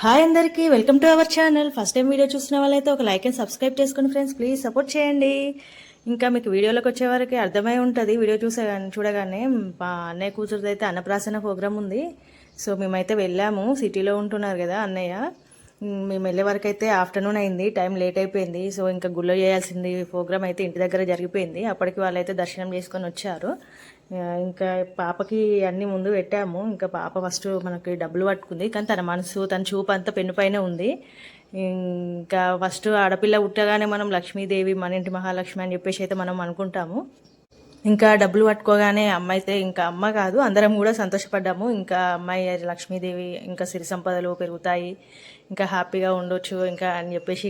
Hi అందరికీ welcome to our channel. First time video చూసిన వాళ్ళైతే ఒక లైక్ అండ్ సబ్స్క్రైబ్ చేసుకుని ఫ్రెండ్స్ ప్లీజ్ సపోర్ట్ చేయండి. ఇంకా మీకు వీడియోలోకి వచ్చే వరకు అర్థమై ఉంటుంది వీడియో చూసే చూడగానే. మా అన్నయ్య కూతురుదైతే అన్నప్రాసన ప్రోగ్రామ్ ఉంది. సో మేమైతే వెళ్ళాము. సిటీలో ఉంటున్నారు కదా అన్నయ్య. మేము వెళ్ళే వరకు అయితే ఆఫ్టర్నూన్ అయింది టైం లేట్ అయిపోయింది. సో ఇంకా గుళ్ళో చేయాల్సింది ప్రోగ్రామ్ అయితే ఇంటి దగ్గర జరిగిపోయింది. అప్పటికి వాళ్ళైతే దర్శనం చేసుకొని వచ్చారు. ఇంకా పాపకి అన్ని ముందు పెట్టాము. ఇంకా పాప ఫస్ట్ మనకి డబ్బులు పట్టుకుంది. కానీ తన మనసు తన చూపు అంతా పెన్నుపైనే ఉంది. ఇంకా ఫస్ట్ ఆడపిల్ల పుట్టగానే మనం లక్ష్మీదేవి మన ఇంటి మహాలక్ష్మి అని చెప్పేసి అయితే మనం అనుకుంటాము. ఇంకా డబ్బులు పట్టుకోగానే అమ్మ అయితే ఇంకా అమ్మ కాదు అందరం కూడా సంతోషపడ్డాము. ఇంకా అమ్మాయి లక్ష్మీదేవి ఇంకా సిరి సంపదలు పెరుగుతాయి ఇంకా హ్యాపీగా ఉండొచ్చు ఇంకా అని చెప్పేసి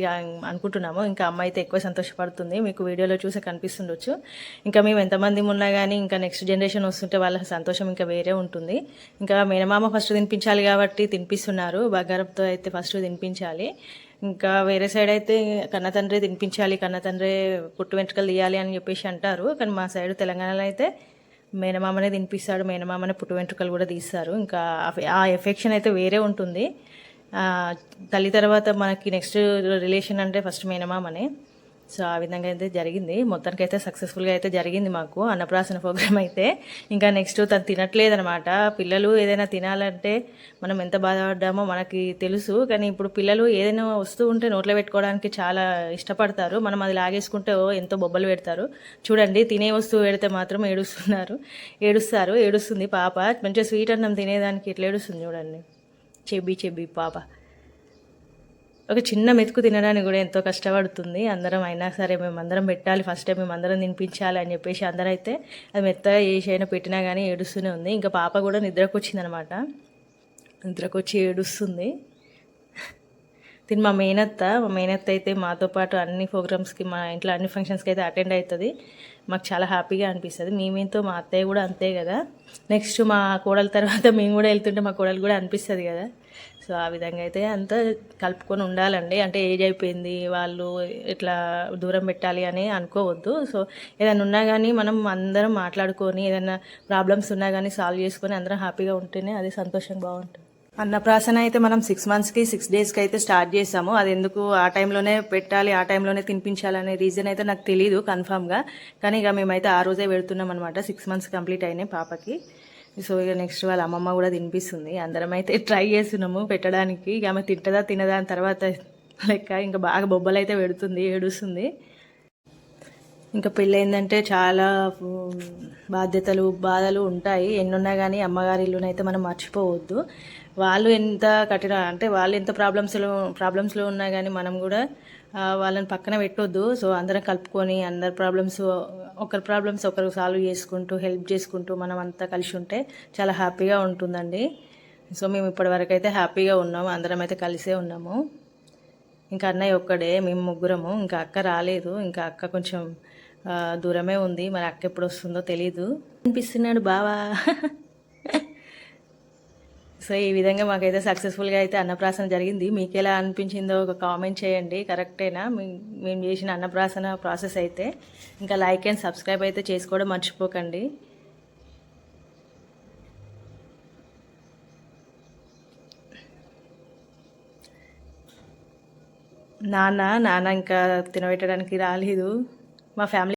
అనుకుంటున్నాము. ఇంకా అమ్మ అయితే ఎక్కువ సంతోషపడుతుంది. మీకు వీడియోలో చూసి కనిపిస్తుండొచ్చు. ఇంకా మేము ఎంతమంది ఉన్నా కానీ ఇంకా నెక్స్ట్ జనరేషన్ వస్తుంటే వాళ్ళ సంతోషం ఇంకా వేరే ఉంటుంది. ఇంకా మేనమామ ఫస్ట్ తినిపించాలి కాబట్టి తినిపిస్తున్నారు. బగారంతో అయితే ఫస్ట్ తినిపించాలి. ఇంకా వేరే సైడ్ అయితే కన్న తండ్రి తినిపించాలి కన్న తండ్రి పుట్టు వెంట్రుకలు తీయాలి అని చెప్పేసి అంటారు. కానీ మా సైడ్ తెలంగాణలో అయితే మేనమామనే తినిపిస్తాడు. మేనమామనే పుట్టు వెంట్రుకలు కూడా తీస్తారు. ఇంకా ఆ- ఎఫెక్షన్ అయితే వేరే ఉంటుంది. తల్లి తర్వాత మనకి నెక్స్ట్ రిలేషన్ అంటే ఫస్ట్ మేనమామనే. సో ఆ విధంగా అయితే జరిగింది. మొత్తానికి అయితే సక్సెస్ఫుల్గా అయితే జరిగింది మాకు అన్నప్రాసన ప్రోగ్రామ్ అయితే. ఇంకా నెక్స్ట్ తను తినట్లేదనమాట పిల్లలు ఏదైనా తినాలంటే మనం ఎంత బాధపడ్డామో మనకి తెలుసు. కానీ ఇప్పుడు పిల్లలు ఏదైనా వస్తూ ఉంటే నోట్లో పెట్టుకోవడానికి చాలా ఇష్టపడతారు. మనం అది లాగేసుకుంటే ఓ ఎంతో బొబ్బలు పెడతారు. చూడండి తినే వస్తువు పెడితే మాత్రం ఏడుస్తున్నారు. ఏడుస్తారు. ఏడుస్తుంది పాప. మంచిగా స్వీట్ అన్నం తినేదానికి ఎట్లా ఏడుస్తుంది చూడండి. చెబ్బి చెబ్బి పాప. ఒక చిన్న మెతుకు తినడానికి కూడా ఎంతో కష్టపడుతుంది. అందరం అయినా సరే మేము అందరం పెట్టాలి. ఫస్ట్ టైం మేము అందరం తినిపించాలి అని చెప్పేసి అందరూ అయితే అది మెత్తగా చేసి అయినా పెట్టినా కానీ ఏడుస్తూనే ఉంది. ఇంకా పాప కూడా నిద్రకు వచ్చిందనమాట నిద్రకు వచ్చి ఏడుస్తుంది. తిని మా మేనత్త. మా మేనత్త అయితే మాతో పాటు అన్ని ప్రోగ్రామ్స్కి మా ఇంట్లో అన్ని ఫంక్షన్స్కి అయితే అటెండ్ అవుతుంది మాకు చాలా హ్యాపీగా అనిపిస్తుంది. మేమేంతో మా అత్తయ్య కూడా అంతే కదా. నెక్స్ట్ మా కోడల తర్వాత మేము కూడా వెళ్తుంటే మా కోడలు కూడా అనిపిస్తుంది కదా. సో ఆ విధంగా అయితే అంతా కలుపుకొని ఉండాలండి. అంటే ఏజ్ అయిపోయింది వాళ్ళు ఇట్లా దూరం పెట్టాలి అని అనుకోవద్దు. సో ఏదైనా ఉన్నా కానీ మనం అందరం మాట్లాడుకొని ఏదైనా ప్రాబ్లమ్స్ ఉన్నా కానీ సాల్వ్ చేసుకొని అందరం హ్యాపీగా ఉంటేనే అది సంతోషంగా బాగుంటుంది. అన్నప్రాసన అయితే మనం సిక్స్ మంత్స్కి సిక్స్ డేస్కి అయితే స్టార్ట్ చేసాము. అది ఎందుకు ఆ టైంలోనే పెట్టాలి ఆ టైంలోనే తినిపించాలనే రీజన్ అయితే నాకు తెలియదు కన్ఫామ్గా కానీ ఇక మేమైతే ఆ రోజే పెడుతున్నాం అనమాట సిక్స్ మంత్స్ కంప్లీట్ అయినాయి పాపకి. సో ఇక నెక్స్ట్ వాళ్ళ అమ్మమ్మ కూడా తినిపిస్తుంది. అందరం అయితే ట్రై చేస్తున్నాము పెట్టడానికి. ఇక ఆమె తింటదా తినదా అని తర్వాత లెక్క ఇంకా బాగా బొబ్బలు అయితే పెడుతుంది ఏడుస్తుంది. ఇంకా పెళ్ళయిందంటే చాలా బాధ్యతలు బాధలు ఉంటాయి. ఎన్నున్నా కానీ అమ్మగారి ఇల్లునైతే మనం మర్చిపోవద్దు. వాళ్ళు ఎంత కఠిన అంటే వాళ్ళు ఎంత ప్రాబ్లమ్స్లో ప్రాబ్లమ్స్లో ఉన్నా కానీ మనం కూడా వాళ్ళని పక్కన పెట్టొద్దు. సో అందరం కలుపుకొని అందరి ప్రాబ్లమ్స్ ఒకరి ప్రాబ్లమ్స్ ఒకరు సాల్వ్ చేసుకుంటూ హెల్ప్ చేసుకుంటూ మనం అంతా కలిసి ఉంటే చాలా హ్యాపీగా ఉంటుందండి. సో మేము ఇప్పటివరకు అయితే హ్యాపీగా ఉన్నాము అందరం అయితే కలిసే ఉన్నాము. ఇంకా అన్నయ్య ఒక్కడే మేము ముగ్గురము. ఇంకా అక్క రాలేదు. ఇంకా అక్క కొంచెం దూరమే ఉంది. మరి అక్క ఎప్పుడు వస్తుందో తెలీదు. అనిపిస్తున్నాడు బావా. సో ఈ విధంగా మాకైతే సక్సెస్ఫుల్గా అయితే అన్నప్రాసన జరిగింది. మీకు ఎలా అనిపించిందో ఒక కామెంట్ చేయండి. కరెక్టేనా మేము చేసిన అన్నప్రాసన ప్రాసెస్ అయితే. ఇంకా లైక్ అండ్ సబ్స్క్రైబ్ అయితే చేసుకోవడం మర్చిపోకండి. నాన్న నాన్న ఇంకా తినబెట్టడానికి రాలేదు. మా ఫ్యామిలీ